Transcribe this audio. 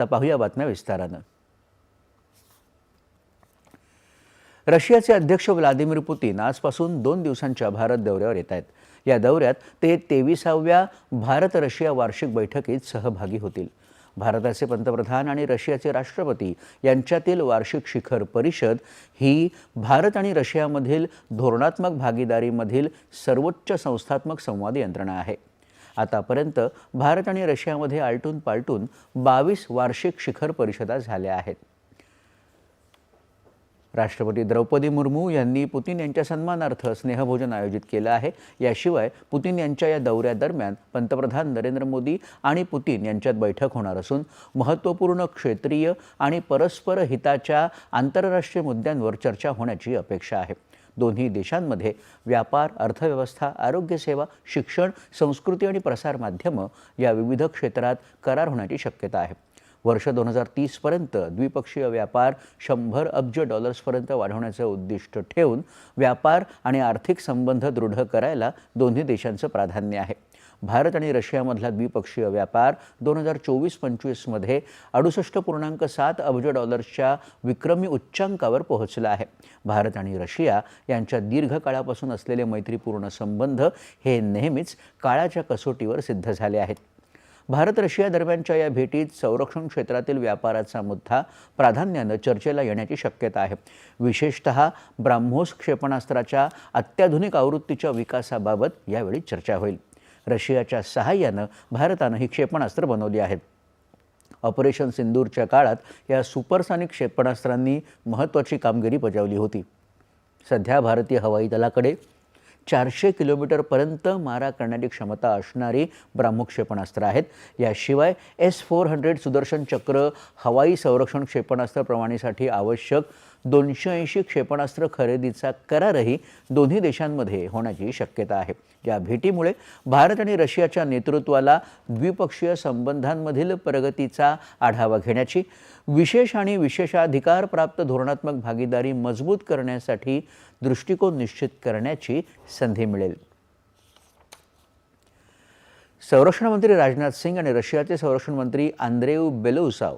आता पाहूया बातम्या विस्तारानं. रशियाचे अध्यक्ष व्लादिमीर पुतीन आजपासून दोन दिवसांच्या भारत दौऱ्यावर येत आहेत. या दौऱ्यात ते तेविसाव्या भारत रशिया वार्षिक बैठकीत सहभागी होतील. भारताचे पंतप्रधान आणि रशियाचे राष्ट्रपती यांच्यातील वार्षिक शिखर परिषद ही भारत आणि रशियामधील धोरणात्मक भागीदारीमधील सर्वोच्च संस्थात्मक संवाद यंत्रणा आहे. आतापर्यंत भारत आणि रशियामध्ये आलटून पालटून बावीस वार्षिक शिखर परिषदा झाल्या आहेत. राष्ट्रपती द्रौपदी मुर्मू यांनी पुतीन यांच्या सन्मानार्थ स्नेहभोजन आयोजित केलं आहे. याशिवाय पुतीन यांच्या या दौऱ्यादरम्यान पंतप्रधान नरेंद्र मोदी आणि पुतीन यांच्यात बैठक होणार असून महत्त्वपूर्ण क्षेत्रीय आणि परस्पर हिताच्या आंतरराष्ट्रीय मुद्द्यांवर चर्चा होण्याची अपेक्षा आहे. दोन्ही देशांमध्ये व्यापार अर्थव्यवस्था आरोग्यसेवा शिक्षण संस्कृती आणि प्रसारमाध्यमं या विविध क्षेत्रात करार होण्याची शक्यता आहे. वर्ष दोन हजार तीसपर्यंत द्विपक्षीय व्यापार शंभर अब्ज डॉलर्सपर्यंत वाढवण्याचं उद्दिष्ट ठेवून व्यापार आणि आर्थिक संबंध दृढ करायला दोन्ही देशांचं प्राधान्य आहे. भारत आणि रशियामधला द्विपक्षीय व्यापार दोन हजार चोवीस पंचवीसमध्ये अडुसष्ट पूर्णांक सात अब्ज डॉलर्सच्या विक्रमी उच्चांकावर पोहोचला आहे. भारत आणि रशिया यांच्या दीर्घकाळापासून असलेले मैत्रीपूर्ण संबंध हे नेहमीच काळाच्या कसोटीवर सिद्ध झाले आहेत. भारत रशिया दरम्यानच्या या भेटीत संरक्षण क्षेत्रातील व्यापाराचा मुद्दा प्राधान्यानं चर्चेला येण्याची शक्यता आहे. विशेषतः ब्राह्मोस क्षेपणास्त्राच्या अत्याधुनिक आवृत्तीच्या विकासाबाबत यावेळी चर्चा होईल. रशियाच्या सहाय्यानं भारतानं ही क्षेपणास्त्र बनवली आहेत. ऑपरेशन सिंदूरच्या काळात या सुपरसॉनिक क्षेपणास्त्रांनी महत्त्वाची कामगिरी बजावली होती. सध्या भारतीय हवाई दलाकडे चारशे किलोमीटरपर्यंत मारा करण्याची क्षमता असणारी ब्राह्मो क्षेपणास्त्र आहेत. याशिवाय एस फोर हंड्रेड सुदर्शन चक्र हवाई संरक्षण क्षेपणास्त्र प्रमाणेसाठी आवश्यक दोनशे ऐंशी क्षेपणास्त्र खरेदीचा करारही दोन्ही देशांमध्ये होण्याची शक्यता आहे. या भेटीमुळे भारत आणि रशियाच्या नेतृत्वाला द्विपक्षीय संबंधांमधील प्रगतीचा आढावा घेण्याची विशेष आणि विशेषाधिकार प्राप्त धोरणात्मक भागीदारी मजबूत करण्यासाठी दृष्टिकोन निश्चित करण्याची संधी मिळेल. संरक्षण मंत्री राजनाथ सिंग आणि रशियाचे संरक्षण मंत्री आंद्रेव बेलोसाव